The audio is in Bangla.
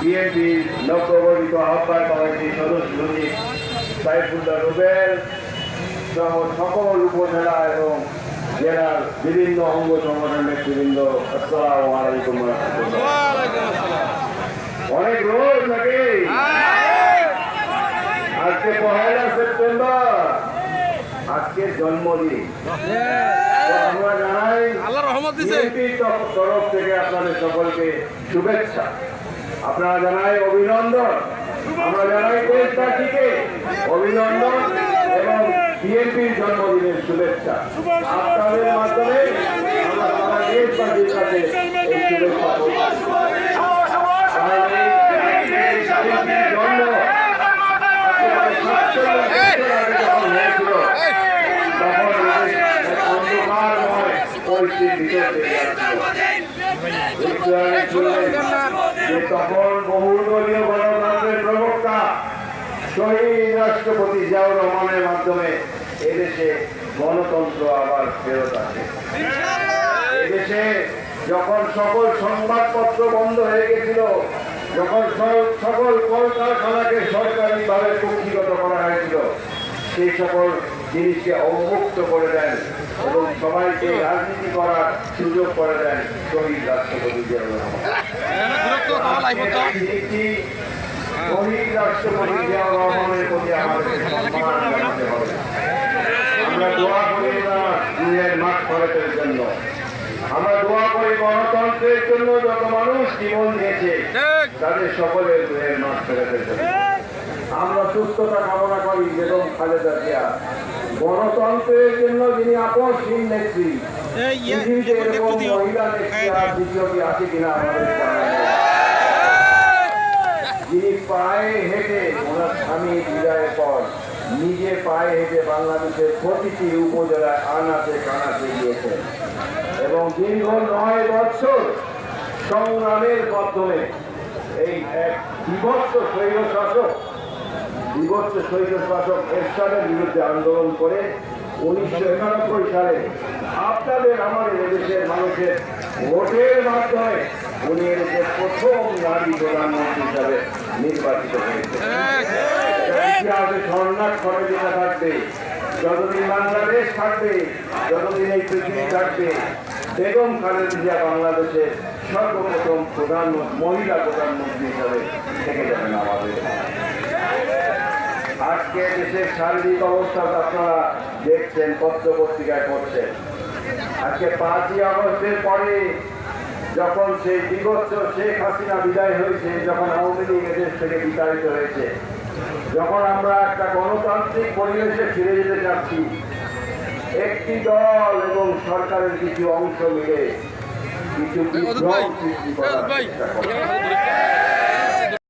বিএনপির নবগঠিত আহ্বান কমিটির সদস্য সচিব সাইফুল্লাহ রুবেল সহ সকল উপজেলা এবং জেলার বিভিন্ন অঙ্গ সংগঠনের নেতৃবৃন্দ আসসালামু আলাইকুম অনেক রোজ নাকি? আজকে পহেলা সেপ্টেম্বর। আজকের জন্মদিন। আমরা জানাই আল্লাহ রহমত দিছে। তরফ- তরফ থেকে আপনাদের সকলকে শুভেচ্ছা। আপনারা জানাই অভিনন্দন। আমরা জানাই দেশবাসীকে অভিনন্দন এবং বিএনপির জন্মদিনের শুভেচ্ছা। আপনাদের মাধ্যমে আমরা সারা দেশবাসীর কাছে এই শুভেচ্ছা রাষ্ট্রপতি জিয়াউর রহমানের মাধ্যমে এদেশে গণতন্ত্র আবার ফেরত আসে এদেশে যখন সকল সংবাদপত্র বন্ধ হয়ে গেছিল, যখন সকল কলকারখানাকে সরকারিভাবে কুক্ষিগত করা হয়েছিল সেই সকল জিনিসকে অবমুক্ত করে দেন। এবং সবাইকে রাজনীতি করার সুযোগ করে দেন শহীদ রাষ্ট্রপতি শহীদ রাষ্ট্রপতি জিয়াউর রহমানের প্রতি আমাদের আমরা দোয়া করি না মাঠ খরচের জন্য। আমরা দোয়া করি গণতন্ত্রের জন্য যত মানুষ জীবন দিয়েছে তাদের সকলের দুয়ের মাঠ খরচের জন্য। আমরা সুস্থতা কামনা করি বেগম খালেদা জিয়া। গণতন্ত্রের জন্য যিনি আপসহীন নেত্রী পৃথিবীতে এরকম মহিলা নেত্রী আর দ্বিতীয় আছে কিনা। যিনি পায়ে হেঁটে ওনার স্বামী বিদায়ের পর নিজে পায়ে হেঁটে বাংলাদেশের প্রতিটি উপজেলায় আনাতে কানাতে গিয়েছেন। এবং দীর্ঘ নয় বছর সংগ্রামের মাধ্যমে এই এক বিভক্ত শৈল শাসক বিভৎস শৈল শাসক এরশাদের বিরুদ্ধে আন্দোলন করে উনিশশো একানব্বই সালে আপনাদের আমাদের এদেশের মানুষের ভোটের মাধ্যমে উনি এদেশের প্রথম নারী প্রধানমন্ত্রী হিসাবে নির্বাচিত হয়েছে ইতিহাসে স্বর্ণাক্ষরে যেটা থাকবে, যতদিন বাংলাদেশ থাকবে, যতদিন এই পৃথিবী থাকবে, বেগম খালেদা জিয়া বাংলাদেশের সর্বপ্রথম প্রধানমন্ত্রী মহিলা প্রধানমন্ত্রী হিসাবে থেকে যাবেন আমাদের আজকে দেশের শারীরিক অবস্থা আপনারা দেখছেন পত্র পত্রিকায় পড়ছেন। আজকে পাঁচই আগস্টের পরে যখন সেই বিভৎস শেখ হাসিনা বিদায় হয়েছে যখন আওয়ামী লীগ এদেশ থেকে বিতাড়িত হয়েছে যখন আমরা একটা গণতান্ত্রিক পরিবেশে ফিরে যেতে চাচ্ছি একটি দল এবং সরকারের কিছু অংশ মিলে কিছু বিভ্রম সৃষ্টি করার চেষ্টা করে।